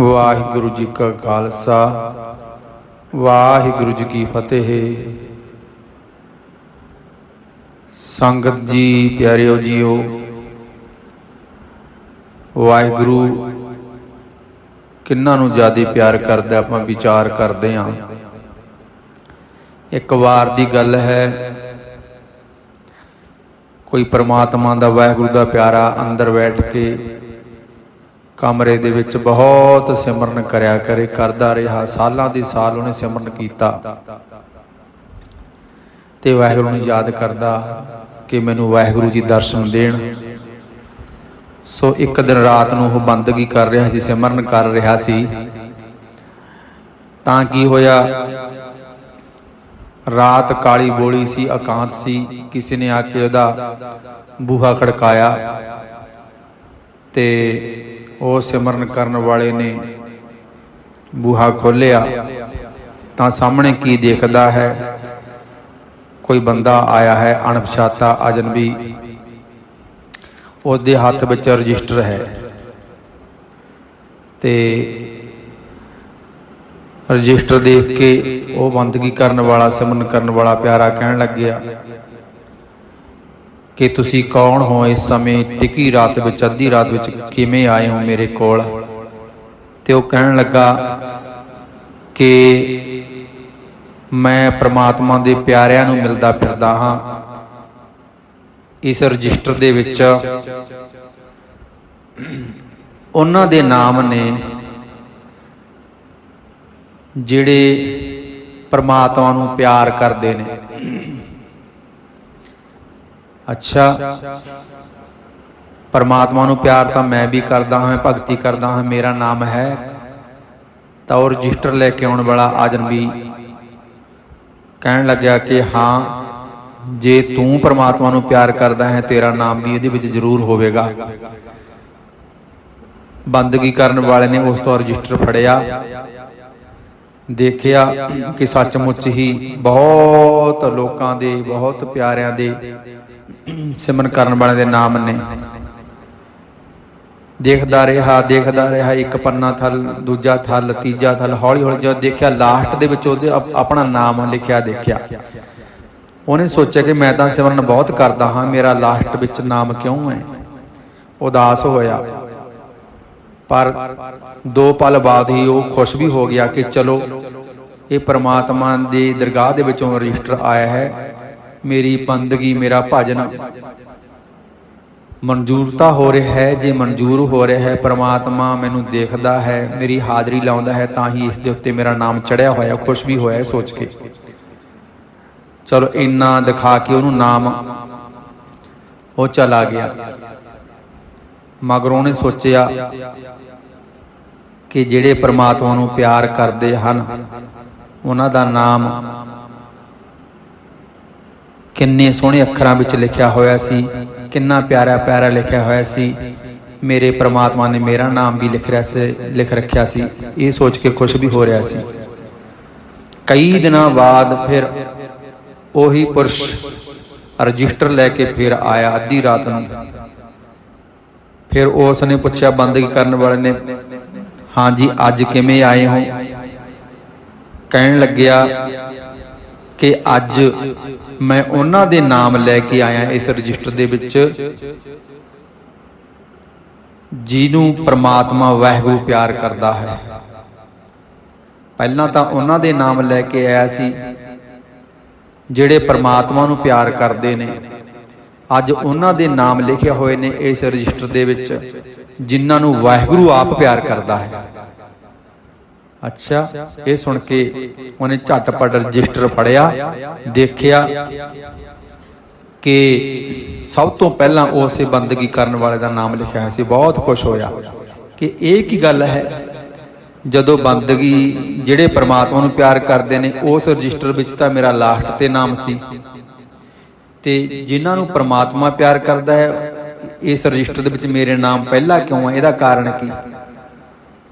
ਵਾਹਿਗੁਰੂ ਜੀ ਕਾ ਖਾਲਸਾ, ਵਾਹਿਗੁਰੂ ਜੀ ਕੀ ਫਤਿਹ। ਸੰਗਤ ਜੀ, ਪਿਆਰਿਓ ਜੀਓ, ਵਾਹਿਗੁਰੂ ਕਿੰਨਾਂ ਨੂੰ ਜ਼ਿਆਦਾ ਪਿਆਰ ਕਰਦਾ ਆਪਾਂ ਵਿਚਾਰ ਕਰਦੇ ਹਾਂ। ਇੱਕ ਵਾਰ ਦੀ ਗੱਲ ਹੈ, ਕੋਈ ਪਰਮਾਤਮਾ ਦਾ, ਵਾਹਿਗੁਰੂ ਦਾ ਪਿਆਰਾ ਅੰਦਰ ਬੈਠ ਕੇ ਕਮਰੇ ਦੇ ਵਿੱਚ ਬਹੁਤ ਸਿਮਰਨ ਕਰਿਆ ਕਰੇ, ਕਰਦਾ ਰਿਹਾ। ਸਾਲਾਂ ਦੀ ਸਾਲ ਉਹਨੇ ਸਿਮਰਨ ਕੀਤਾ। ਤੇ ਵਾਹਿਗੁਰੂ ਨੂੰ ਯਾਦ ਕਰਦਾ ਕਿ ਮੈਨੂੰ ਵਾਹਿਗੁਰੂ ਜੀ ਦਰਸ਼ਨ ਦੇਣ। ਸੋ ਇੱਕ ਦਿਨ ਰਾਤ ਨੂੰ ਉਹ ਬੰਦਗੀ ਕਰ ਰਿਹਾ ਸੀ, ਸਿਮਰਨ ਕਰ ਰਿਹਾ ਸੀ। ਤਾਂ ਕੀ ਹੋਇਆ? ਰਾਤ ਕਾਲੀ ਬੋਲੀ ਸੀ ਇਕਾਂਤ ਸੀ। ਕਿਸੇ ਨੇ ਆ ਕੇ ਉਹਦਾ ਬੂਹਾ ਖੜਕਾਇਆ ਤੇ ਉਹ ਸਿਮਰਨ ਕਰਨ ਵਾਲੇ ਨੇ ਬੂਹਾ ਖੋਲਿਆ ਤਾਂ ਸਾਹਮਣੇ ਕੀ ਦੇਖਦਾ ਹੈ? ਕੋਈ ਬੰਦਾ ਆਇਆ ਹੈ, ਅਣਪਛਾਤਾ ਅਜਨਬੀ। ਉਹਦੇ ਹੱਥ ਵਿੱਚ ਰਜਿਸਟਰ ਹੈ। ਤੇ ਰਜਿਸਟਰ ਦੇਖ ਕੇ ਉਹ ਬੰਦਗੀ ਕਰਨ ਵਾਲਾ, ਸਿਮਰਨ ਕਰਨ ਵਾਲਾ ਪਿਆਰਾ ਕਹਿਣ ਲੱਗਿਆ ਕਿ ਤੁਸੀਂ ਕੌਣ ਹੋ ਇਸ ਸਮੇਂ? ਟਿਕੀ ਰਾਤ ਵਿੱਚ, ਅੱਧੀ ਰਾਤ ਵਿੱਚ ਕਿਵੇਂ ਆਏ ਹੋ ਮੇਰੇ ਕੋਲ? ਤੇ ਉਹ ਕਹਿਣ ਲੱਗਾ ਕਿ ਮੈਂ ਪ੍ਰਮਾਤਮਾ ਦੇ ਪਿਆਰਿਆਂ ਨੂੰ ਮਿਲਦਾ ਫਿਰਦਾ ਹਾਂ। ਇਸ ਰਜਿਸਟਰ ਦੇ ਵਿੱਚ ਉਹਨਾਂ ਦੇ ਨਾਮ ਨੇ ਜਿਹੜੇ ਪਰਮਾਤਮਾ ਨੂੰ ਪਿਆਰ ਕਰਦੇ ਨੇ। ਅੱਛਾ। ਪਰਮਾਤਮਾ ਨੂੰ ਪਿਆਰ ਤਾਂ ਮੈਂ ਵੀ ਕਰਦਾ ਹਾਂ, ਭਗਤੀ ਕਰਦਾ ਹਾਂ, ਮੇਰਾ ਨਾਮ ਹੈ। ਤਾਂ ਉਹ ਰਜਿਸਟਰ ਲੈ ਕੇ ਆਉਣ ਵਾਲਾ ਆਜਨਬੀ ਕਹਿਣ ਲੱਗਿਆ ਕਿ ਹਾਂ, ਜੇ ਤੂੰ ਪਰਮਾਤਮਾ ਨੂੰ ਪਿਆਰ ਕਰਦਾ ਹੈ, ਤੇਰਾ ਨਾਮ ਵੀ ਇਹਦੇ ਵਿੱਚ ਜ਼ਰੂਰ ਹੋਵੇਗਾ। ਬੰਦਗੀ ਕਰਨ ਵਾਲੇ ਨੇ ਉਸ ਤੋਂ ਰਜਿਸਟਰ ਫੜਿਆ। ਦੇਖਿਆ ਕਿ ਸੱਚਮੁੱਚ ਹੀ ਬਹੁਤ ਲੋਕਾਂ ਦੇ, ਬਹੁਤ ਪਿਆਰਿਆਂ ਦੇ ਸਿਮਰਨ ਕਰਨ ਵਾਲਿਆਂ ਦੇ ਨਾਮ ਨੇ। ਦੇਖਦਾ ਰਿਹਾ ਦੇਖਦਾ ਰਿਹਾ, ਇੱਕ ਪੰਨਾ ਥਲ, ਦੂਜਾ ਥਲ, ਤੀਜਾ ਥਲ ਹੌਲੀ ਹੌਲੀ ਜਦ ਦੇਖਿਆ, ਲਾਸਟ ਦੇ ਵਿੱਚ ਉਹਦੇ ਆਪਣਾ ਨਾਮ ਲਿਖਿਆ, ਦੇਖਿਆ। ਉਹਨੇ ਸੋਚਿਆ ਕਿ ਮੈਂ ਤਾਂ ਸਿਮਰਨ ਬਹੁਤ ਕਰਦਾ ਹਾਂ, ਮੇਰਾ ਲਾਸਟ ਵਿੱਚ ਨਾਮ ਕਿਉਂ ਹੈ? ਉਦਾਸ ਹੋਇਆ। ਪਰ ਦੋ ਪਲ ਬਾਅਦ ਹੀ ਉਹ ਖੁਸ਼ ਵੀ ਹੋ ਗਿਆ ਕਿ ਚਲੋ, ਇਹ ਪ੍ਰਮਾਤਮਾ ਦੀ ਦਰਗਾਹ ਦੇ ਵਿੱਚੋਂ ਰਜਿਸਟਰ ਆਇਆ ਹੈ। ਮੇਰੀ ਬੰਦਗੀ, ਮੇਰਾ ਭਜਨ ਮਨਜ਼ੂਰਤਾ ਹੋ ਰਿਹਾ ਹੈ। ਜੇ ਮਨਜ਼ੂਰ ਹੋ ਰਿਹਾ ਹੈ, ਪ੍ਰਮਾਤਮਾ ਮੈਨੂੰ ਦੇਖਦਾ ਹੈ, ਮੇਰੀ ਹਾਜ਼ਰੀ ਲਾਉਂਦਾ ਹੈ, ਤਾਂ ਹੀ ਇਸ ਦੇ ਉੱਤੇ ਮੇਰਾ ਨਾਮ ਚੜਿਆ ਹੋਇਆ, ਖੁਸ਼ ਵੀ ਹੋਇਆ ਇਹ ਸੋਚ ਕੇ। ਚਲੋ, ਇੰਨਾ ਦਿਖਾ ਕੇ ਉਹਨੂੰ ਨਾਮ ਉਹ ਚਲਾ ਗਿਆ। ਮਗਰੋਂ ਨੇ ਸੋਚਿਆ ਕਿ ਜਿਹੜੇ ਪ੍ਰਮਾਤਮਾ ਨੂੰ ਪਿਆਰ ਕਰਦੇ ਹਨ, ਉਹਨਾਂ ਦਾ ਨਾਮ ਕਿੰਨੇ ਸੋਹਣੇ ਅੱਖਰਾਂ ਵਿੱਚ ਲਿਖਿਆ ਹੋਇਆ ਸੀ, ਕਿੰਨਾ ਪਿਆਰਾ ਪਿਆਰਾ ਲਿਖਿਆ ਹੋਇਆ ਸੀ। ਮੇਰੇ ਪ੍ਰਮਾਤਮਾ ਨੇ ਮੇਰਾ ਨਾਮ ਵੀ ਲਿਖ ਰਿਹਾ ਸੀ, ਲਿਖ ਰੱਖਿਆ ਸੀ। ਇਹ ਸੋਚ ਕੇ ਖੁਸ਼ ਵੀ ਹੋ ਰਿਹਾ ਸੀ। ਕਈ ਦਿਨਾਂ ਬਾਅਦ ਫਿਰ ਉਹੀ ਪੁਰਸ਼ ਰਜਿਸਟਰ ਲੈ ਕੇ ਫਿਰ ਆਇਆ, ਅੱਧੀ ਰਾਤ ਨੂੰ। ਫਿਰ ਉਸ ਨੇ ਪੁੱਛਿਆ, ਬੰਦਗੀ ਕਰਨ ਵਾਲੇ ਨੇ? ਹਾਂਜੀ ਅੱਜ ਕਿਵੇਂ ਆਏ ਹੋ? ਕਹਿਣ ਲੱਗਿਆ ਕਿ ਅੱਜ ਮੈਂ ਉਹਨਾਂ ਦੇ ਨਾਮ ਲੈ ਕੇ ਆਇਆ ਇਸ ਰਜਿਸਟਰ ਦੇ ਵਿੱਚ, ਜਿਹਨੂੰ ਪ੍ਰਮਾਤਮਾ ਵਾਹਿਗੁਰੂ ਪਿਆਰ ਕਰਦਾ ਹੈ। ਪਹਿਲਾਂ ਤਾਂ ਉਹਨਾਂ ਦੇ ਨਾਮ ਲੈ ਕੇ ਆਇਆ ਸੀ, ਜਿਹੜੇ ਪ੍ਰਮਾਤਮਾ ਨੂੰ ਪਿਆਰ ਕਰਦੇ ਨੇ। ਅੱਜ ਉਹਨਾਂ ਦੇ ਨਾਮ ਲਿਖੇ ਹੋਏ ਨੇ ਇਸ ਰਜਿਸਟਰ ਦੇ ਵਿੱਚ, ਜਿਨ੍ਹਾਂ ਨੂੰ ਵਾਹਿਗੁਰੂ ਆਪ ਪਿਆਰ ਕਰਦਾ ਹੈ। ਅੱਛਾ, ਇਹ ਸੁਣ ਕੇ ਉਹਨੇ ਝਟਪਟ ਰਜਿਸਟਰ ਫੜਿਆ ਦੇਖਿਆ ਕਿ ਸਭ ਤੋਂ ਪਹਿਲਾਂ ਉਸੇ ਬੰਦਗੀ ਕਰਨ ਵਾਲੇ ਦਾ ਨਾਮ ਲਿਖਿਆ ਹੋਇਆ ਸੀ। ਬਹੁਤ ਖੁਸ਼ ਹੋਇਆ ਕਿ ਇਹ ਕੀ ਗੱਲ ਹੈ? ਜਦੋਂ ਬੰਦਗੀ ਜਿਹੜੇ ਪ੍ਰਮਾਤਮਾ ਨੂੰ ਪਿਆਰ ਕਰਦੇ ਨੇ, ਉਸ ਰਜਿਸਟਰ ਵਿੱਚ ਤਾਂ ਮੇਰਾ ਲਾਸਟ ਤੇ ਨਾਮ ਸੀ। ਤੇ ਜਿਨ੍ਹਾਂ ਨੂੰ ਪ੍ਰਮਾਤਮਾ ਪਿਆਰ ਕਰਦਾ ਹੈ, ਇਸ ਰਜਿਸਟਰ ਦੇ ਵਿੱਚ ਮੇਰੇ ਨਾਮ ਪਹਿਲਾ ਕਿਉਂ ਹੈ ਇਹਦਾ ਕਾਰਨ ਕੀ?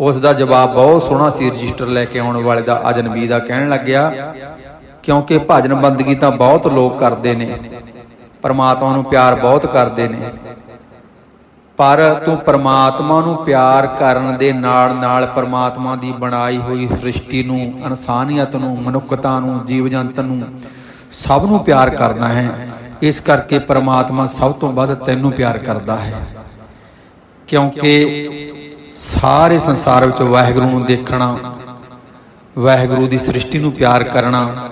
ਉਸ ਦਾ ਜਵਾਬ ਬਹੁਤ ਸੋਹਣਾ ਸੀ ਰਜਿਸਟਰ ਲੈ ਕੇ ਆਉਣ ਵਾਲੇ ਦਾ, ਅਜਨਬੀ ਦਾ ਕਹਿਣ ਲੱਗਿਆ, ਕਿਉਂਕਿ ਭਜਨ ਬੰਦਗੀ ਤਾਂ ਬਹੁਤ ਲੋਕ ਕਰਦੇ ਨੇ, ਪਰਮਾਤਮਾ ਨੂੰ ਪਿਆਰ ਬਹੁਤ ਕਰਦੇ ਨੇ। ਪਰ ਤੂੰ ਪਰਮਾਤਮਾ ਨੂੰ ਪਿਆਰ ਕਰਨ ਦੇ ਨਾਲ ਨਾਲ ਪਰਮਾਤਮਾ ਦੀ ਬਣਾਈ ਹੋਈ ਸ੍ਰਿਸ਼ਟੀ ਨੂੰ, ਇਨਸਾਨੀਅਤ ਨੂੰ, ਮਨੁੱਖਤਾ ਨੂੰ ਜੀਵ ਜੰਤ ਨੂੰ ਸਭ ਨੂੰ ਪਿਆਰ ਕਰਦਾ ਹੈ। ਇਸ ਕਰਕੇ ਪ੍ਰਮਾਤਮਾ ਸਭ ਤੋਂ ਵੱਧ ਤੈਨੂੰ ਪਿਆਰ ਕਰਦਾ ਹੈ। ਕਿਉਂਕਿ ਸਾਰੇ ਸੰਸਾਰ ਵਿੱਚ ਵਾਹਿਗੁਰੂ ਨੂੰ ਦੇਖਣਾ, ਵਾਹਿਗੁਰੂ ਦੀ ਸ੍ਰਿਸ਼ਟੀ ਨੂੰ ਪਿਆਰ ਕਰਨਾ,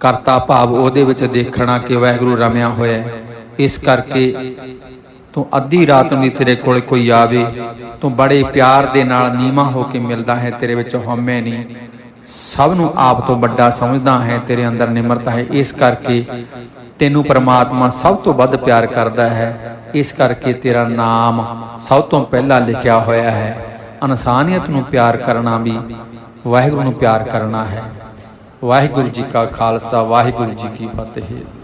ਕਰਤਾ ਭਾਵ ਉਹਦੇ ਵਿੱਚ ਦੇਖਣਾ ਕਿ ਵਾਹਿਗੁਰੂ ਰਮਿਆ ਹੋਇਆ ਹੈ। ਇਸ ਕਰਕੇ ਤੂੰ ਅੱਧੀ ਰਾਤ ਨੂੰ ਵੀ ਤੇਰੇ ਕੋਲ ਕੋਈ ਆਵੇ, ਤੂੰ ਬੜੇ ਪਿਆਰ ਦੇ ਨਾਲ ਨੀਮਾ ਹੋ ਕੇ ਮਿਲਦਾ ਹੈ, ਤੇਰੇ ਵਿੱਚ ਹਉਮੈ ਨਹੀਂ। ਸਭ ਨੂੰ ਆਪ ਤੋਂ ਵੱਡਾ ਸਮਝਦਾ ਹੈ, ਤੇਰੇ ਅੰਦਰ ਨਿਮਰਤਾ ਹੈ। ਇਸ ਕਰਕੇ ਤੈਨੂੰ ਪ੍ਰਮਾਤਮਾ ਸਭ ਤੋਂ ਵੱਧ ਪਿਆਰ ਕਰਦਾ ਹੈ। ਇਸ ਕਰਕੇ ਤੇਰਾ ਨਾਮ ਸਭ ਤੋਂ ਪਹਿਲਾਂ ਲਿਖਿਆ ਹੋਇਆ ਹੈ। ਇਨਸਾਨੀਅਤ ਨੂੰ ਪਿਆਰ ਕਰਨਾ ਵੀ ਵਾਹਿਗੁਰੂ ਨੂੰ ਪਿਆਰ ਕਰਨਾ ਹੈ। ਵਾਹਿਗੁਰੂ ਜੀ ਕਾ ਖਾਲਸਾ, ਵਾਹਿਗੁਰੂ ਜੀ ਕੀ ਫਤਿਹ।